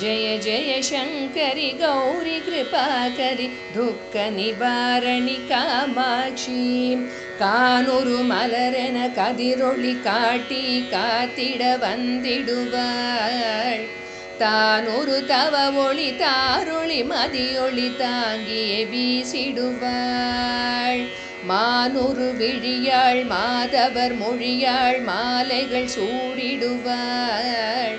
ஜெய ஜெய சங்கரி கௌரி கிருபாகரி துக்க நிவாரணி காமாட்சி. கானூரு மலரென கதிரொளி காட்டி காத்திட வந்திடுவாள். தானொரு தவ ஒளி தாரொளி மதியொளி தாங்கியே வீசிடுவாள். மானொரு விழியாள் மாதவர் மொழியாள் மாலைகள் சூடிடுவாள்.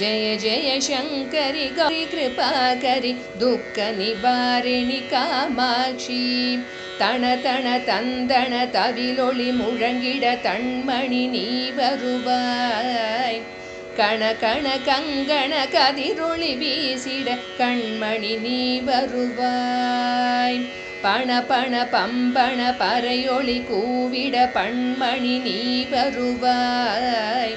ஜெய ஜெய சங்கரி கௌரி கிருபாகரி துக்க நிவாரிணி காமாட்சி. தண தன தந்தன தவிலொளி முழங்கிட தண்மணி நீ வருவாய். கண கண கங்கண கதிரொளி வீசிட கண்மணி நீ வருவாய். பண பண பம்பண பறையொளி கூவிட பண்மணி நீ வருவாய்.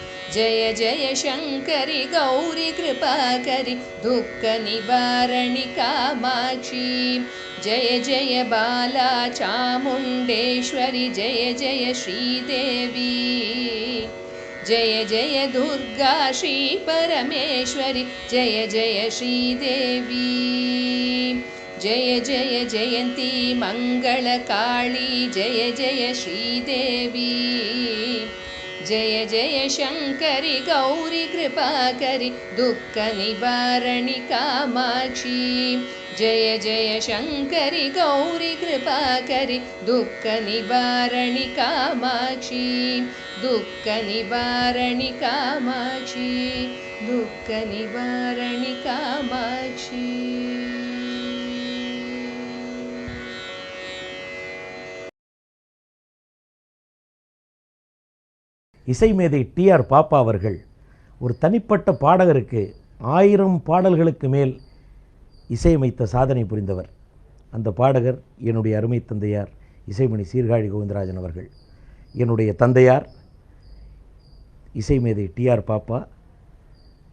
जय जय शङ्करि गौरि कृपाकरि दुःख निवारणिकामाची जय जय बालाचामुण्डेश्वरि जय जय श्रीदेवी। जय जय दुर्गा श्रीपरमेश्वरि जय जय श्रीदेवी। जय जय जयन्ती मङ्गलकाळी जय जय श्रीदेवी। जय जय शङ्करि गौरि कृपाकरि दुःखनिवारणि निबारणी जय जय शङ्करि गौरि कृपाकरि दुःखनिवारणि निबारणी दुःखनिवारणि दुख दुःखनिवारणि कामाक्षी। காமாட்சி துக்க இசைமேதை டிஆர் பாப்பா அவர்கள் ஒரு தனிப்பட்ட பாடகருக்கு ஆயிரம் பாடல்களுக்கு மேல் இசையமைத்த சாதனை புரிந்தவர். அந்த பாடகர் என்னுடைய அருமை தந்தையார் இசைமணி சீர்காழி கோவிந்தராஜன் அவர்கள். என்னுடைய தந்தையார் இசைமேதை டிஆர் பாப்பா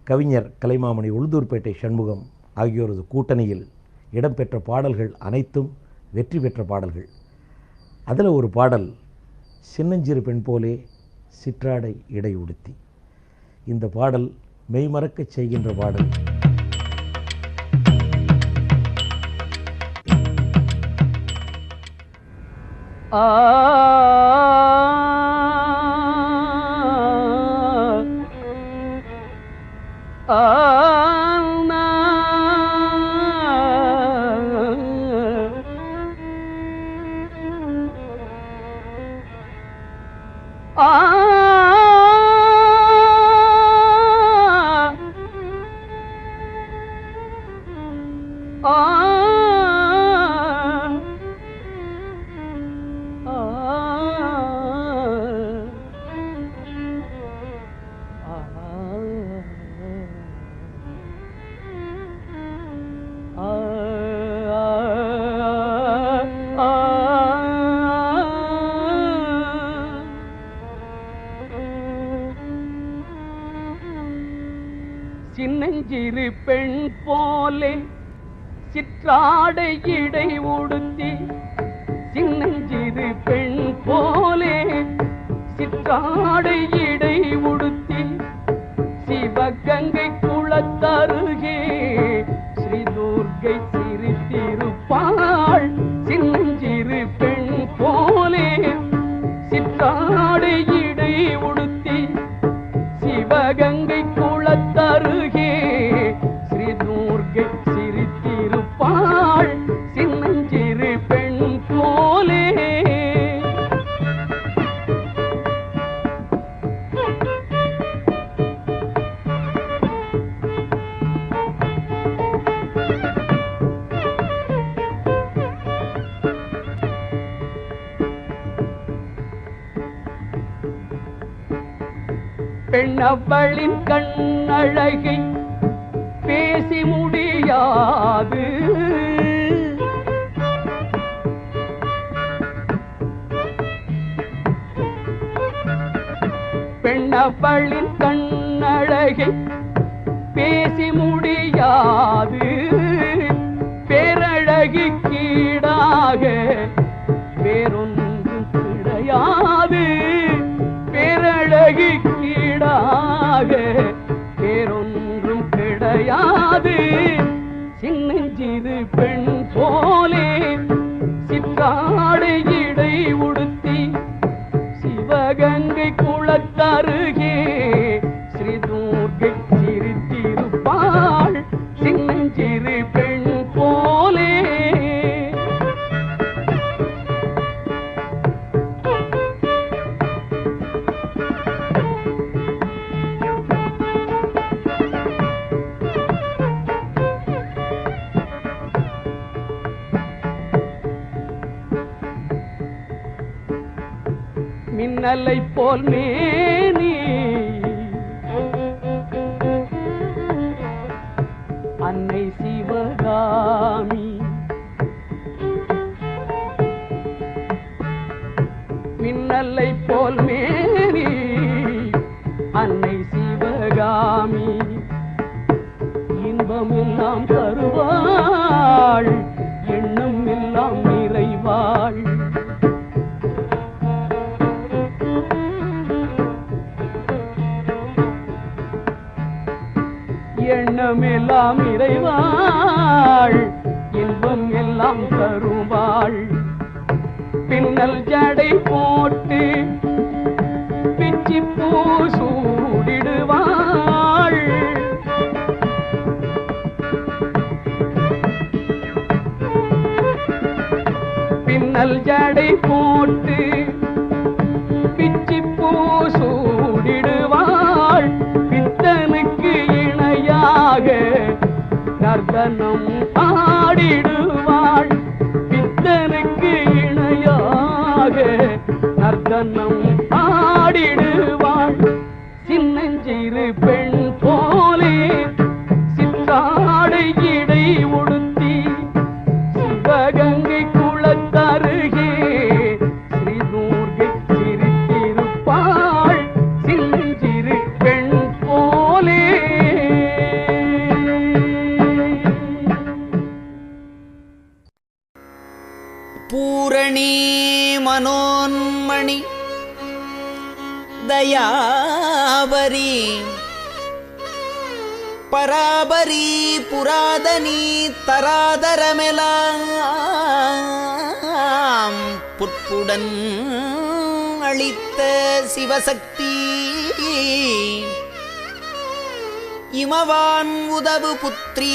கவிஞர் கலைமாமணி உளுந்தூர்பேட்டை சண்முகம் ஆகியோரது கூட்டணியில் இடம்பெற்ற பாடல்கள் அனைத்தும் வெற்றி பெற்ற பாடல்கள். அதில் ஒரு பாடல் சின்னஞ்சிறு பெண் போலே சிற்றாடை இடை உடுத்தி இந்த பாடல் மெய்மறக்கச் செய்கின்ற பாடல். ஆ ஆ ஆ போலே சிற்றாடை இடை உடுத்தி சின்ன பெண்ணவளின் கண்ணழகை பேசி முடியாது. பெண்ணவளின் கண்ணழகை பேசி முடியாது. பேரழகி கீடாக மின்னலை போல் மேனி. அன்னை சிவகாமி. மின்னலை போல் மேனி. அன்னை சிவகாமி. இன்பமில்லாம் தருவாள். எண்ணம் எல்லாம் இறைவாள் இன்பம் எல்லாம் தருவாள். பின்னல் ஜடை போட்டு பிச்சி பூ சூடிடுவாள் பின்னல் ஜடை போட்டு நர்த்தனம் பாடிடுவாள். பித்தனுக்கு இணையாக நர்த்தனம் மனோன்மணி தயாபரி பராபரி புராதனி தராதரமெலாம் புட்புடன் அளித்த சிவசக்தி இமவான் உதவு புத்திரீ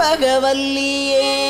பகவல்லியே.